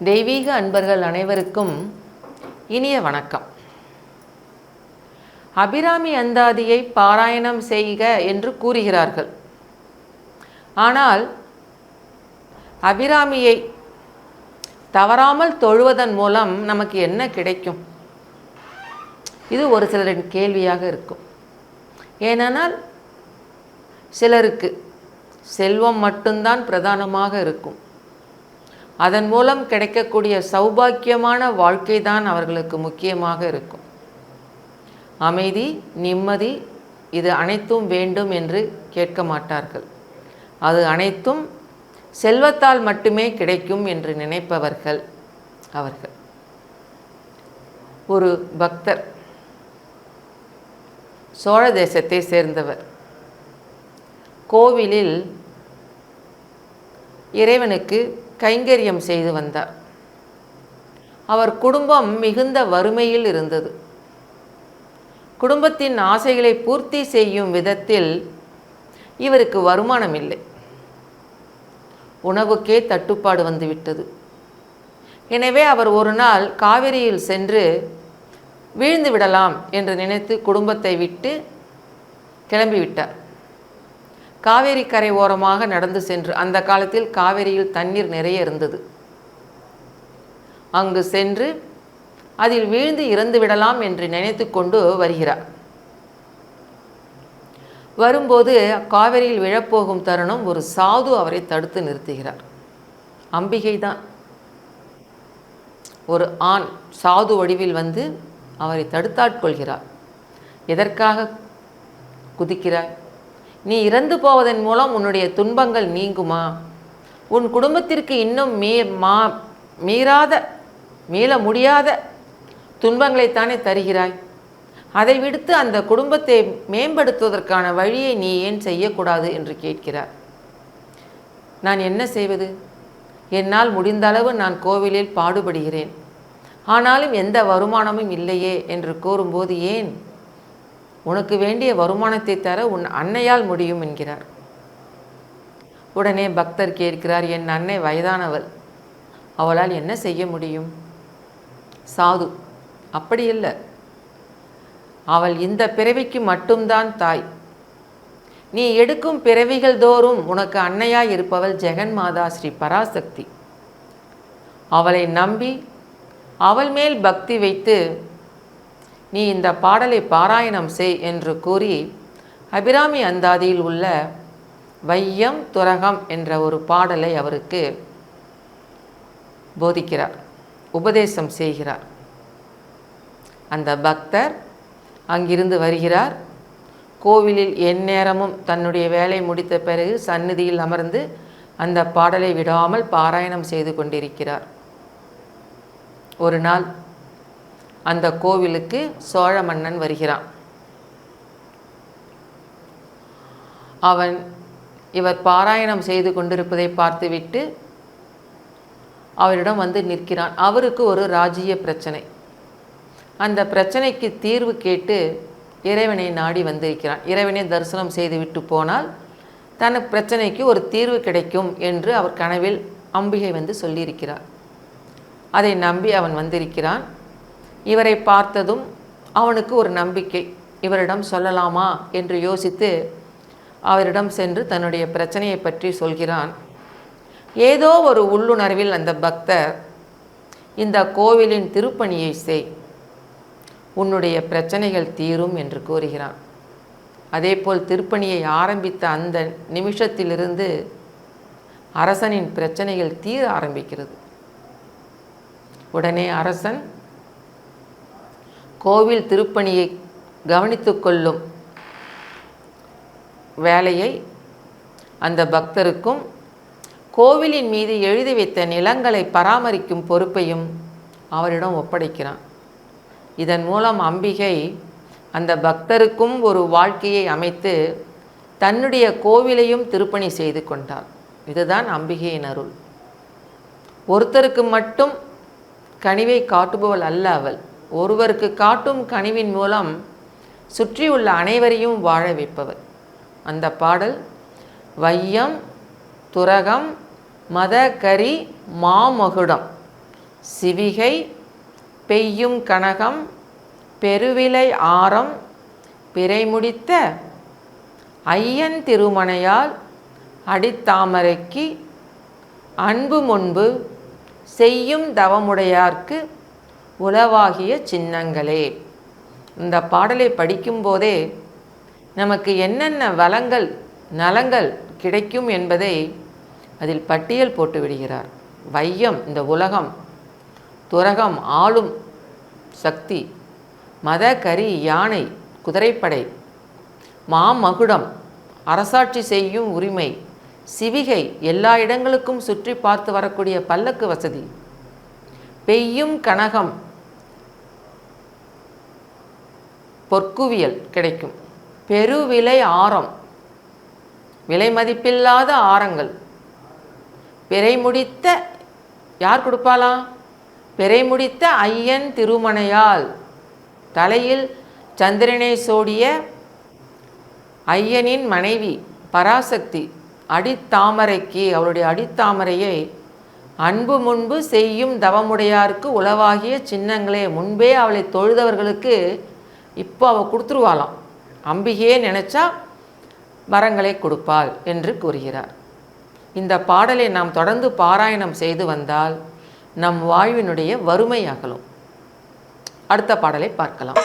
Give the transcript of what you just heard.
தெய்வீக அன்பர்கள் அனைவருக்கும் இனிய வணக்கம். அபிராமி அந்தாதியை பாராயணம் செய்க என்று கூறுகிறார்கள். ஆனால் அபிராமியை தவறாமல் தொழுவதன் மூலம் நமக்கு என்ன கிடைக்கும்? இது ஒரு சிலரின் கேள்வியாக இருக்கும். ஏனென்றால் சிலருக்கு செல்வம் மட்டும்தான் பிரதானமாக இருக்கும். அதன் மூலம் கிடைக்கக்கூடிய சௌபாக்கியமான வாழ்க்கை தான் அவர்களுக்கு முக்கியமாக இருக்கும். அமைதி நிம்மதி இது அனைத்தும் வேண்டும் என்று கேட்க மாட்டார்கள். அது அனைத்தும் செல்வத்தால் மட்டுமே கிடைக்கும் என்று நினைப்பவர்கள் அவர்கள். ஒரு பக்தர் சோழ தேசத்தை சேர்ந்தவர். கோவிலில் இறைவனுக்கு கைங்கரியம் செய்து வந்தார். அவர் குடும்பம் மிகுந்த வறுமையில் இருந்தது. குடும்பத்தின் ஆசைகளை பூர்த்தி செய்யும் விதத்தில் இவருக்கு வருமானம் இல்லை உணவுக்கே தட்டுப்பாடு வந்துவிட்டது. எனவே அவர் ஒரு நாள் காவிரியில் சென்று வீழ்ந்து விடலாம் என்று நினைத்து குடும்பத்தை விட்டு கிளம்பிவிட்டார். காவேரி கரை ஓரமாக நடந்து சென்று அந்த காலத்தில் காவேரியில் தண்ணீர் நிறைய இருந்தது. அங்கு சென்று அதில் வீழ்ந்து இறந்து விடலாம் என்று நினைத்து கொண்டு வருகிறார். வரும்போது காவிரியில் விழப்போகும் தருணம் ஒரு சாது அவரை தடுத்து நிறுத்துகிறார். அம்பிகை தான் ஒரு ஆண் சாது வடிவில் வந்து அவரை தடுத்தாட்கொள்கிறார். எதற்காக குதிக்கிறார் நீ இறந்து போவதன் மூலம் உன்னுடைய துன்பங்கள் நீங்குமா? உன் குடும்பத்திற்கு இன்னும் மீ மா மீறாத மீள முடியாத துன்பங்களைத்தானே தருகிறாய். அதை விடுத்து அந்த குடும்பத்தை மேம்படுத்துவதற்கான வழியை நீ ஏன் செய்யக்கூடாது என்று கேட்கிறார். நான் என்ன செய்வது? என்னால் முடிந்தளவு நான் கோவிலில் பாடுபடுகிறேன். ஆனாலும் எந்த வருமானமும் இல்லையே என்று கூறும்போது ஏன்? உனக்கு வேண்டிய வருமானத்தை தர உன் அன்னையால் முடியும் என்கிறார். உடனே பக்தர் கேட்கிறார் என் அன்னை வயதானவள். அவளால் என்ன செய்ய முடியும்? சாது அப்படி இல்லை. அவள் இந்த பிறவிக்கு மட்டும்தான் தாய். நீ எடுக்கும் பிறவிகள் தோறும் உனக்கு அன்னையாய் இருப்பவள் ஜெகன் மாதா ஸ்ரீ பராசக்தி. அவளை நம்பி அவள் மேல் பக்தி வைத்து நீ இந்த பாடலை பாராயணம் செய் என்று கூறி அபிராமி அந்தாதியில் உள்ள வையம் துரகம் என்ற ஒரு பாடலை அவருக்கு போதிக்கிறார் உபதேசம் செய்கிறார். அந்த பக்தர் அங்கிருந்து வருகிறார். கோவிலில் எந்நேரமும் தன்னுடைய வேலை முடித்த பிறகு சந்நிதியில் அமர்ந்து அந்த பாடலை விடாமல் பாராயணம் செய்து கொண்டிருக்கிறார். ஒரு நாள் அந்த கோவிலுக்கு சோழ மன்னன் வருகிறான். அவன் இவர் பாராயணம் செய்து கொண்டிருப்பதை பார்த்துவிட்டு அவரிடம் வந்து நிற்கிறான். அவருக்கு ஒரு ராஜ்ய பிரச்சனை. அந்த பிரச்சனைக்கு தீர்வு கேட்டு இறைவனை நாடி வந்திருக்கிறான். இறைவனை தரிசனம் செய்துவிட்டு போனால் தன் பிரச்சனைக்கு ஒரு தீர்வு கிடைக்கும் என்று அவர் கனவில் அம்பிகை வந்து சொல்லியிருக்கிறார். அதை நம்பி அவன் வந்திருக்கிறான். இவரை பார்த்ததும் அவனுக்கு ஒரு நம்பிக்கை. இவரிடம் சொல்லலாமா? என்று யோசித்து அவரிடம் சென்று தன்னுடைய பிரச்சனையை பற்றி சொல்கிறான். ஏதோ ஒரு உள்ளுணர்வில் அந்த பக்தர் இந்த கோவிலின் திருப்பணியை செய். உன்னுடைய பிரச்சனைகள் தீரும் என்று கூறுகிறான். அதேபோல் திருப்பணியை ஆரம்பித்த அந்த நிமிஷத்திலிருந்து அரசனின் பிரச்சனைகள் தீர ஆரம்பிக்கிறது. உடனே அரசன் கோவில் திருப்பணியை கவனித்து கொள்ளும் வேலையை அந்த பக்தருக்கும் கோவிலின் மீது எழுதி வைத்த நிலங்களை பராமரிக்கும் பொறுப்பையும் அவரிடம் ஒப்படைக்கிறான். இதன் மூலம் அம்பிகை அந்த பக்தருக்கும் ஒரு வாழ்க்கையை அமைத்து தன்னுடைய கோவிலையும் திருப்பணி செய்து கொண்டார் இதுதான் அம்பிகையின் அருள். ஒருத்தருக்கு மட்டும் கனிவை காட்டுபவள் அல்ல அவள். ஒருவருக்கு காட்டும் கனிவின் மூலம் சுற்றியுள்ள அனைவரையும் வாழ வைப்பவர். அந்த பாடல் வையம் துரகம் மத கரி மாமகுடம் சிவிகை பெய்யும் கனகம் பெருவிலை ஆரம் பிறைமுடித்த ஐயன் திருமணையால் அடித்தாமரைக்கு அன்பு முன்பு செய்யும் தவமுடையார்க்கு உளவாகிய சின்னங்களே. இந்த பாடலை படிக்கும்போதே நமக்கு என்னென்ன வளங்கள் நலங்கள் கிடைக்கும் என்பதை அதில் பட்டியல் போட்டு விடுகிறார். வையம் இந்த உலகம் துரகம் ஆளும் சக்தி மத கரி யானை குதிரைப்படை மாமகுடம் அரசாட்சி செய்யும் உரிமை சிவிகை எல்லா இடங்களுக்கும் சுற்றி பார்த்து வரக்கூடிய பல்லக்கு வசதி பெய்யும் கனகம் பொற்குவியல் கிடைக்கும். பெருவிலை ஆரம். விலை மதிப்பில்லாத ஆரங்கள். பிறை முடித்த யார் கொடுப்பாலாம் பிறை முடித்த ஐயன் திருமணையால். தலையில் சந்திரனை சோடிய ஐயனின் மனைவி பராசக்தி அடித்தாமரைக்கு அவருடைய அடித்தாமரையை அன்பு முன்பு செய்யும் தவமுடையாருக்கு உளவாகிய சின்னங்களே முன்பே அவளை தொழுதவர்களுக்கு இப்போ அவள் கொடுத்துருவாளாம். அம்பிகையே நினச்சா வரங்களை கொடுப்பாள் என்று கூறுகிறார். இந்த பாடலை நாம் தொடர்ந்து பாராயணம் செய்து வந்தால் நம் வாழ்வினுடைய வறுமை அகலும். அடுத்த பாடலை பார்க்கலாம்.